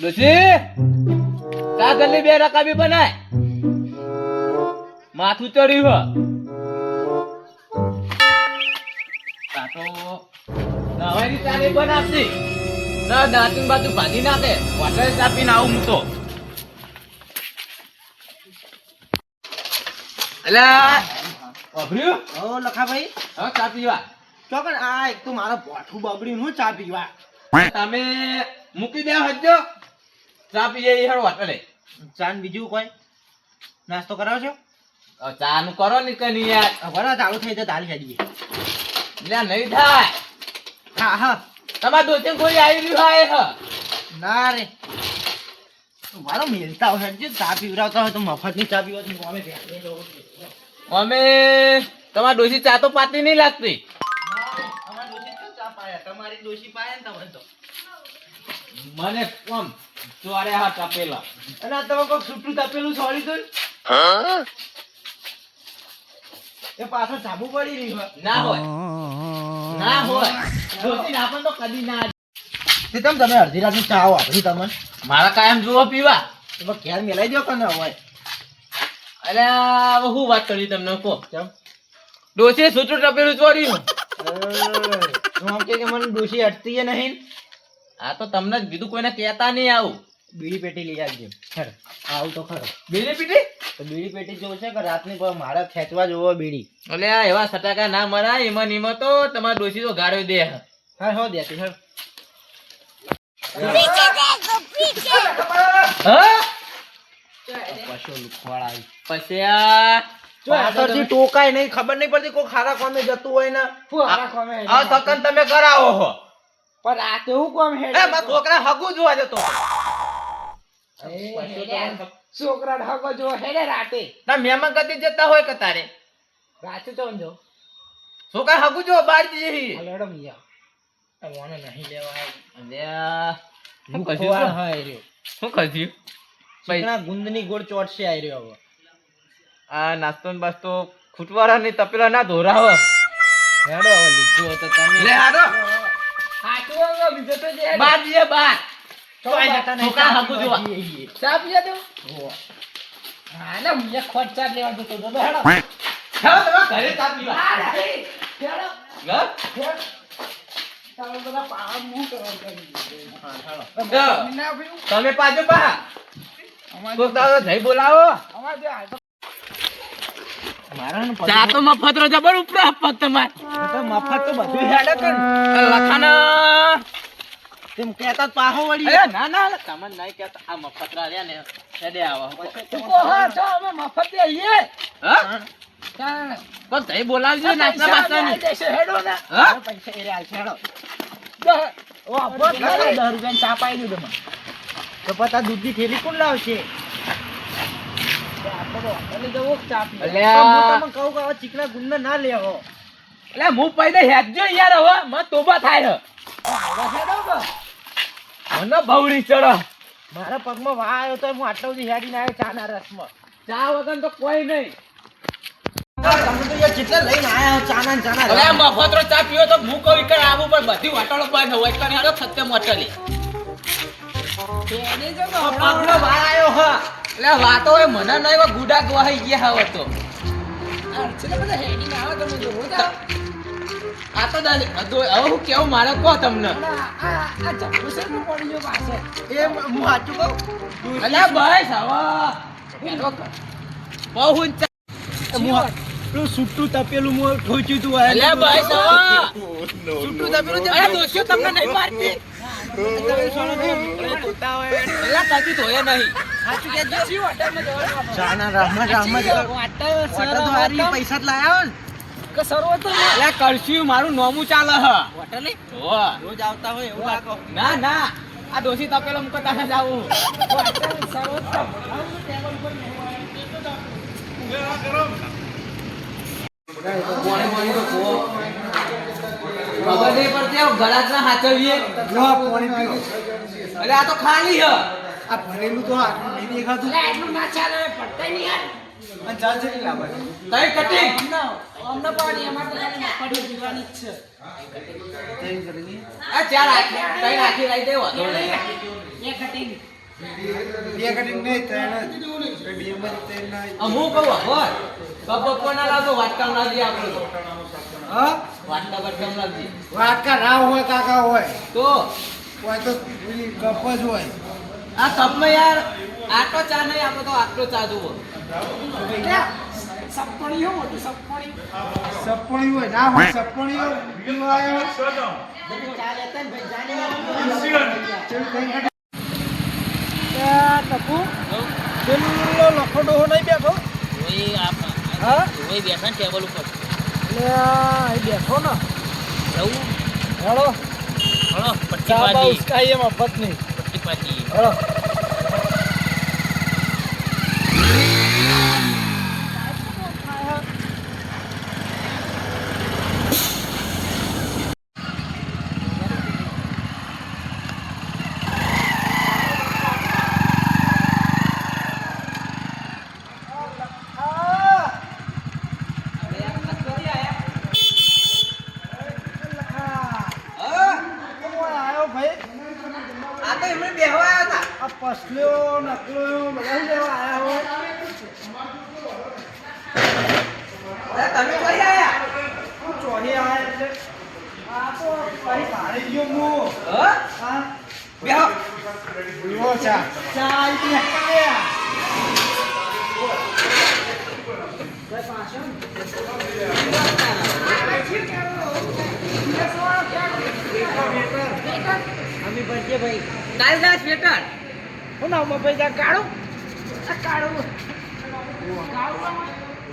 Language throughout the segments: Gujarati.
ડોશી કાગળની બે રકાબી બનાય. માથું ચડ્યું હો. આ તો નવાઈની તારી બનાવતી ના દાંતીન બાજુ ભાજી નાખે વોટર ચાપીને આવું હું તો અલ્યા અભર્યું? ઓ લખાભાઈ. હવે ચા પીવા. ચોકન આ એક તો મારો પોઠું બબડી હું ચા પીવા. તમે મૂકી દે હજો ચા પીએ એ હેડ હોટલે ચા બીજું કોઈ? નાસ્તો કરાવશો છો? ચા નું કરો ને કઈ યાર? બરાબર ચાલુ થઈ જાય દાલ ખાઈએ એટલે નહીં થાય. હા હા. તમારા દોસ્તે કોઈ આવી રહ્યું હોય હા? ના રે. મારો મેલતા હોય જે ચા પીવડાવતા હોય તો મફતની ચા પીવા તો અમે અમે તમારા ડોશી ચા તો પાતી નહીં લાગતી. તમારી દોશી પાય ને તમે તો. મને કોમ ચોરે હા આપેલા. અને આ તમે કોક છૂટું તપેલું છોડી દો એ પાછો ચાબુ પડી રહ્યું ના હોય. ના હોય. ડોશી આપણને તો કદી ના તે તમ તમે અડધી રાતની ચા વાપરી તમને. મારા કાયમ જુઓ પીવા. તમે ઘેર મેલાઈ દો કોને હોય? અરે હવે હું વાત કરી તમને કહો. કેમ? ડોસી સૂતું ટપેલું ચોર્યું હું આમ કે કે મને ડોશી ય નહીં. આ તો તમને જ કીધું કોઈને કહેતા નહીં આવું. બીડી પેટી લઈ આવજો. ખર. આવું તો ખરો. બીડી પેટી? તો બીડી પેટી જોશે કે રાતની મારે ખેંચવા જોવો બીડી. એટલે આ એવા સટાકા ના મરાય એમાં ને તો તમારા ડોશી તો ગાળો દે. હા હો દેતી હર પછી આ પાછળથી ટોકાય નહીં ખબર નહીં પડતી કોઈ ખારા કોમે જતું હોય ને. આ સકન તમે કરાવો હો. પણ આ કેવું કોમ હે એ મારા છોકરા હગુ જોવા જતો. છોકરા હગો જો હેડે રાતે. તા મહેમાન કદી જતા હોય કે તારે? રાતે તો જો. છોકરા હગુ જોવા બહાર જઈએ. હલડો મિયા મને નહીં લેવા અલ્યા, હું કશું હા એ હું કશું ચીકણા ગુંદની ગોળ ચોટશે આઈ રહ્યો હવે. આ નાસ્તો ને બાસ્તો ખૂટવાળા ની તપેલા ના ધોરાવ. હેડો હવે લીધું હતો તો તમે. લે હાડો. બીજો તો જે બાર જઈએ બાર. ચોય જતા નહીં. છોકરા હગું જોવા. ચા પીએ તો હા ને મુજે ખોટ ચા લેવા જતો તો હેડો. ચાલો તમે ઘરે ચા પીવા. હેડો. હેડો. તમે પા બોલાવો. અમાર ચા તો મફત રો જબર ઉપર આપત તમાર. તો મફત તો બધું હેડે કર લખાના તેમ કેતા પાહો વળી. અરે ના ના તમને નહીં કેતા આ મફત રા ને હેડે આવો. તો અમે મફત આવીએ. હા? પણ જઈ બોલાવજો નાસ્તા બાસ્તા દેશે હેડો ને. હા? પૈસા એ છે હેડો. ઓ આપો દસ રૂપિયા ચા પાઈ દીધો મને. તો પતા દૂધની થેલી કોણ લાવશે? કે ચીકણા ગુંદ ના લેવો એટલે હું પૈદા હેડજો યાર હવે. મને તોબા થાય છે મને ભવડી ચડો. મારા પગમાં વાહ આવ્યો તો હું આટલા સુધી હેડીને આવ્યો ચાના રસમાં. ચા વગર તો કોઈ નહીં. ને મફતરો ચા પીવો તો હું કહું કે આવું પણ બધી હોટલો બંધ હોય. તો હેડો સત્ય મોટલી. આવ્યો હા. એટલે વાતો એ મને નહીં એવા ગુડા ગવાઈ ગયા હવે તો. આ તો હવે હું કેવું મારે કહો તમને. એ હું સાચું કહું? અલ્યા બસ હવે. બહુ ઊંચા. પેલું સુટ્ટું તપેલું હું ઠોચ્યું તું ભાઈ અલ્યા બસ હવે. છૂટું તપેલું. અરે તમને નહીં મારતી. પૈસા લાયા કરશું મારું નોમું ચાલે. રોજ આવતા હોય એવું લાગો ના ના આ દોશી તપેલો મૂકો તારે જાવું ખબર નહીં પડતી આ ગળાજ ના હાચવીએ અરે આ તો ખાલી હ. આ ભરેલું તો આટલું નહીં દેખાતું. આટલું ના ચાલે વાંધો નહીં યાર. હું કહું હોય કપ વાટકા ના લાવજે આપણે તો. હા? વાટકા લાવજે વાટકા ના હોય કાકા હોય. તો? હોય તો પેલી કપ જ હોય. આ કપમાં યાર આટલો ચા નહીં આપણે તો આટલો ચા જુઓ. સપણી હોય ના હોય સપણી હોય. આવ્યો. ચલ, કઈ ઘડી. ત્યાં ટપુ, પેલો લખો ડોહો નહીં બેઠો? હા? બેઠા ટેબલ ઉપર. એટલે બેઠો ને. જવું? હેડો હળો ચા બા ઉસકાઈએ મફતની. પટ્ટી પાટી હેડો. તો એમને બેહવા આવ્યા આ પસલ્યો નકલો બધા લેવા આવ્યા હો. હતા તમે કઈ આયા? હું ચોહી આવ્યા એટલે. આ તો ભાઈ ભાડે ગયો હું. હા? હા. બેહો. પીવો ચા ચા આવી ગયા અમે કાલદાસ સ્વેટર હું નામ જા કાળું કાળું.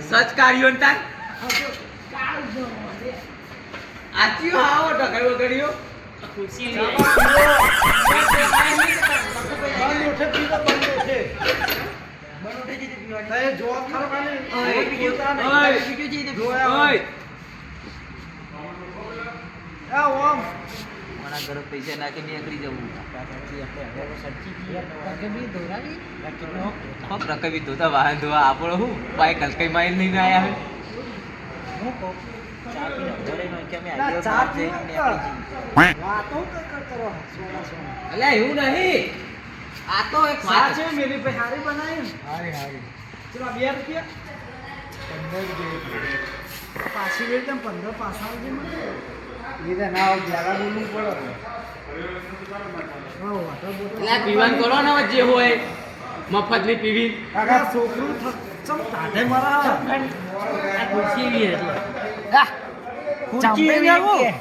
સચ કાર્યો ને તાર? આચ્યો આવો ટકર વગડ્યો ખુશી મારા ઘરે પૈસા નાખી નીકળી જવું. હપ રકબી ધોતા વાહન ધોવા આપણો શું બાઈક હલકાઈ માઇલ નહીં સોના. અલ્યા એવું નહીં. આ તો એક વાત છે મેરી ભાઈ હારી બનાવી. ને? ચલો, બે રૂપિયા? પાછી પંદર પાછા આવજે મને. હા, પીવાનું કરો ને જે હોય મફતની પીવી. કાકા, છોકરું થ- ચમ તાઢે મારા. ખુશી એવી એટલે?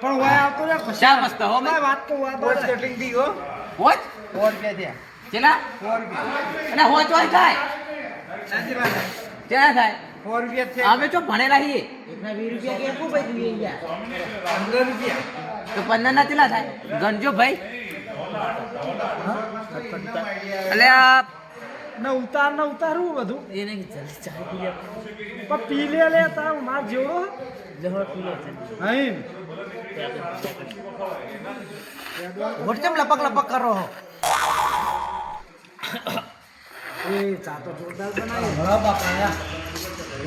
પણ ઓય આવતો રે મસ્ત હો વાત તો વાત હોય. હોત? ચેલા? અને હોત હોય થાય ચેલા થાય? સો રૂપિયા છે. અમે તો ભણેલા છીએ. પંદર રૂપિયા. તો પંદર ના કેટલા થાય? ગણજો ભાઈ. એટલે આ ને ઉતાર ને ઉતારવું બધું. પણ પી લે લે તાર માર જેવડો. કેમ લપક લપક કરો એ ચા તો જોરદાર બનાવી. ભલા બાપા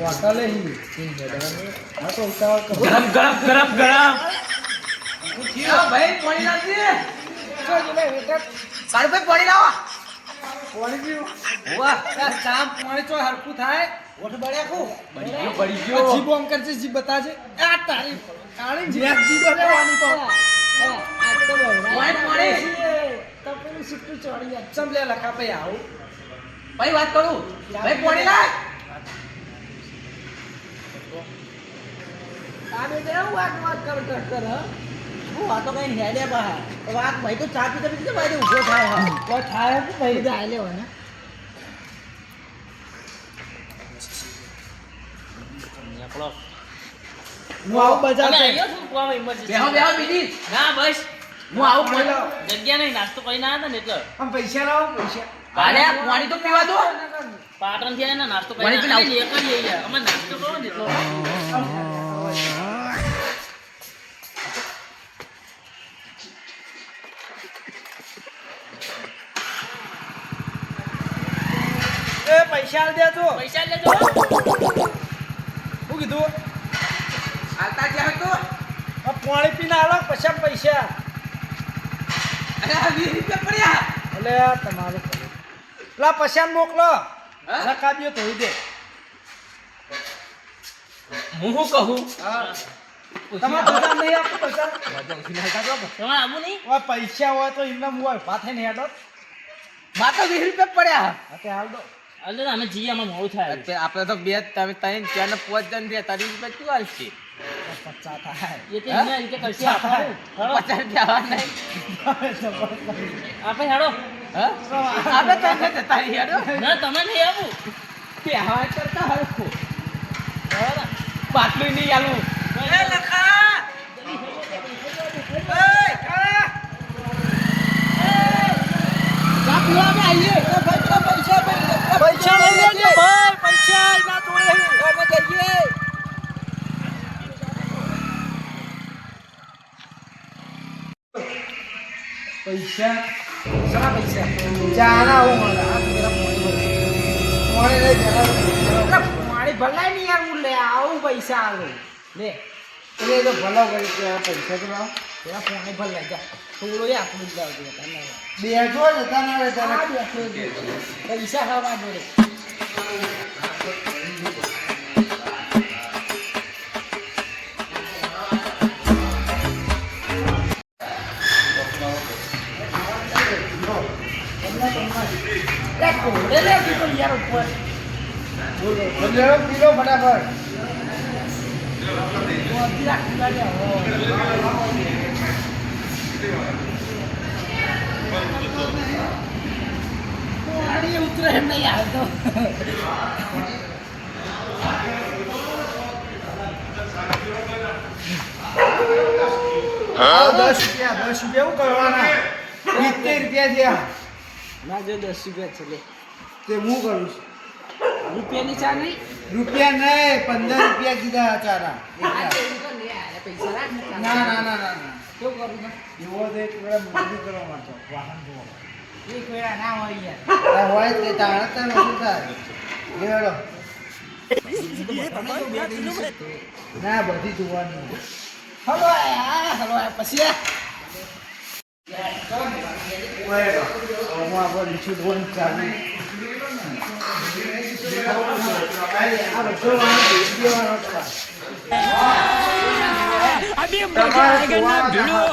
હોટલે હી. તો ઉતાવળ. ગરમ ગરમ ગરમ ગરમ. ભાઈ પાણી લાવજે કાળુભાઈ પાણી લાવો. પાણી પીવું? વાહ ચા પાણી ચો હરખું થાય. બળી ગયો બળી ગયો. આ જીભ આમ કરજે, બતાજે. આ તારી કાળી જીભ. જીભ બતાવવાની તો. પાણી પાણી. તો પેલું સિક્કું ચડી જાય. ચમ લે લખા ભાઈ આવું. ભાઈ વાત કરું? ભાઈ પોણી લાવ આને કેવું વાત વાત કર કર કર હ? વાતો કઈ હેડે બહાર? વાત ભાઈ તો ચા પીતા પીતા ભાઈ ઊભો થાય હા? તો થાય કે ભાઈ બધા આલે હોય ને? હું આવું બજાર અલે જઈ. કોમ emergency? બેહો બેહો બીજી. ના બસ. હું આવું. જગ્યા નહીં નાસ્તો કરીને આવ્યા હતા ને એટલે. આમ પૈસા લાવો પૈસા. અરે પાણી તો પીવા દો. પાટણથી આયા નાસ્તો કરીને પેલા એક જ લઈ ગયા. અમે નાસ્તો કરો ને એટલો. એ પૈસા આલ દેજો. પૈસા લેજો શું કીધું? હાલતા જ્યાં તો. પાણી પીને આલો પછી પૈસા. અરે વીસ રૂપિયા પડ્યા. એટલે તમારું પેલા પૈસા મોકલો? રકાબ્યો તો દે. હું શું કહું? પૈસા નહીં આપો પૈસા તમારે આવું નહીં? પૈસા હોય તો એમને હું હોય. પાથે નહીં હેડો વીસ રૂપિયા પડ્યા. તે એટલે અમે જઈએ અમે મોડું થાય આપણે તો બે તમે ત્રણ ચાર ને પાંચ જણ રહ્યા. તારી રૂપિયા શું હાલશે? પચાસ થાય. આપણે હેડો. પચાસ રૂપિયા નહીં. આપણે હેડો. હા? આપણે તમને જતા હેડો. ના તમે નહીં આવું. પહેવા કરતા હરખું. બરાબર. બાટલું નહીં આલું. પૈસા લઈ લેજે. ભાઈ પૈસા ના પૈસા શા પૈસા પેલા પાણી લઈ જરા ભલાય નહીં યાર હું લે આવું પૈસા આલો. લે એ તો ભલો કરી કે પૈસા તો લાવ. પેલા પાણી ભલાય જા. થોડો યાર આપણું જ લાવજો તને બેઠો જ હતા ના તને પૈસા ખાવા જોડે પીલો ફટાફટ ઉતરે એમ નહીં આવતો દસ રૂપિયા દસ રૂપિયા શું કરવાના? સિત્તેર રૂપિયા થયા. ના જો દસ રૂપિયા છે લે. તે હું કરું છું? રૂપિયાની ચા નહીં? રૂપિયા નહીં પંદર રૂપિયા કીધા ચારા. પૈસા ના ના ના ના ના કેવું કરું? એવો તો એક વેળા મજૂરી કરવા માંગતો વાહન જોવા એક વેળા ના હોય યાર. હોય તે તાણે તને શું થાય? લેવડો ના બધી જોવાની. હલો હલો પછી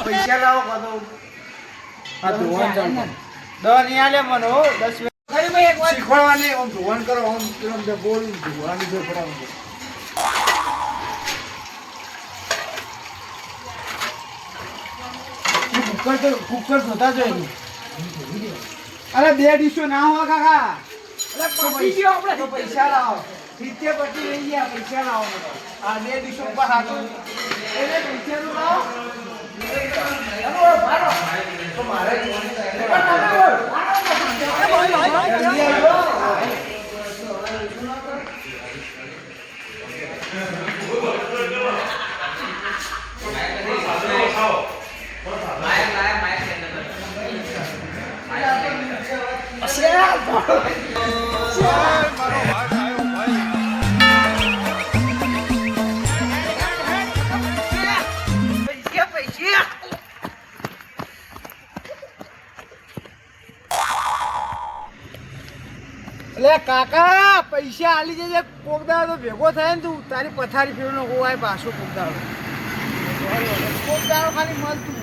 પૈસા લાવો આ ધોવાનું ચાલુ દવા નહીં આલે મને દસ કરો આમ બોલ ધોવાની જો પડાવું કુકર તો કુકર જોતા જ અરે બે ડીશો ના હોય કાકા. આપણે. તો પૈસા લાવો. સિત્તેર પટી લઈ ગયા પૈસા લાવો આ બે ડીશો ઉપર હાથો. એને પૈસા નું લાવો તો મારે. એટલે કાકા, પૈસા આલી જજે કોકદાર તો ભેગો થાય ને તું. તારી પથારી ફેરનો હોય પાછો કોકદાર કોકદારો ખાલી મળતું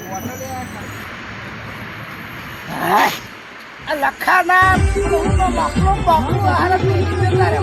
લખાના બાપલો બાપલો હારે તારે